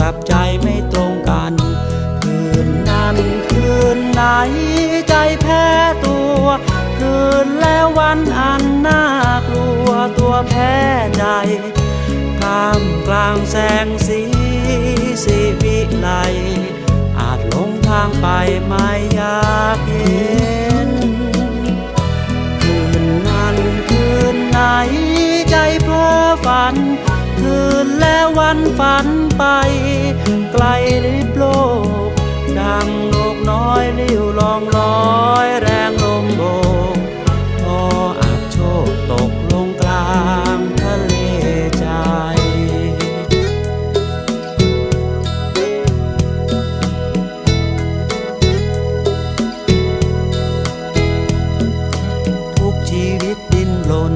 กับใจไม่ตรงกัน คืนนั้นคืนไหนใจแพ้ตัว คืนแล้ววันอันน่ากลัวตัวแพ้ใจท่ามกลางแสงสีสีวิไลอาจหลงทางไปไม่อยากเห็น คืนนั้นคืนไหนใจเพ้อฝันืนและวันฝันไป ไกลริบโลก ดังโลกน้อยลิ้วลองลอยแรงลมโบกพออับโชคตกลงกลางทะเลใจ ทุกชีวิตดิ้นรน